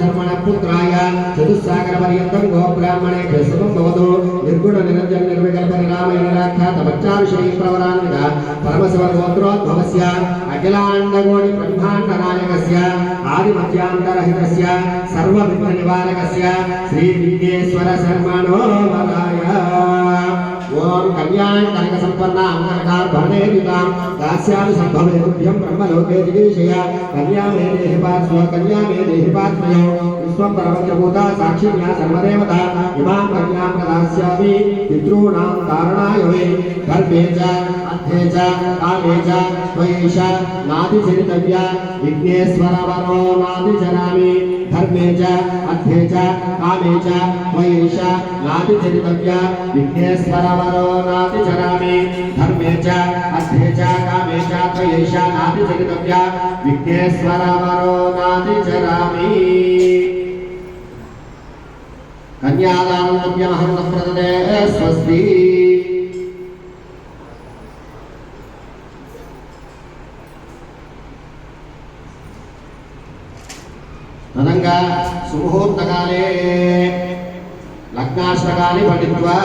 శర్మణ పుత్రాయ చతుస్సాగర పర్యంతం గోబ్రాహ్మణే ప్రసవం భవతు. నిర్గుణ నిరంజన నిర్వికల్ప నిరామయ నిరాఖ్యాత బచ్చాభిషేక ప్రవరాన్విత. పరమశివ గోత్రోద్భవస్య అఖిలాండగోణి బ్రహ్మాండ నాయకస్య ఆది మధ్యాంతరహితస్య సర్వ విఘ్న నివారకస్య శ్రీ విఘ్నేశ్వర శర్మణో వరాయ ఓం కళ్యాణ కనక సంపన్న అంకరకార్భణే యుతాం దాస్యామి సంభవే తుభ్యం బ్రహ్మలోకే జిగీషయ కన్యామే దేహి పార్శ్వ కన్యామే దేహి పార్శ్వయో విశ్వం పరమజభూత సాక్షిణ్య సర్వదేవత ఇమాం కన్యాం ప్రదాస్యామి పితॄణాం తారణాయ వై గర్భే చ అర్థే చ కాలే చ స్వైష నాది చరితవ్య విఘ్నేశ్వర వరో నాది చరామి ధర్మే చ అర్థే చ కామే చ త్వయేష నాది చరితవ్య విఘ్నేశ్వర వరో నాది చరామి ధర్మే చ అర్థే చ కామే చ త్వయేష నాది చరితవ్య విఘ్నేశ్వర వరో నాది చరామి. కన్యాదానమహం ప్రదదే స్వస్తి. తదంగా సుముహూర్తకాలే. లగ్నాష్టకాన్ని పఠిత్వా.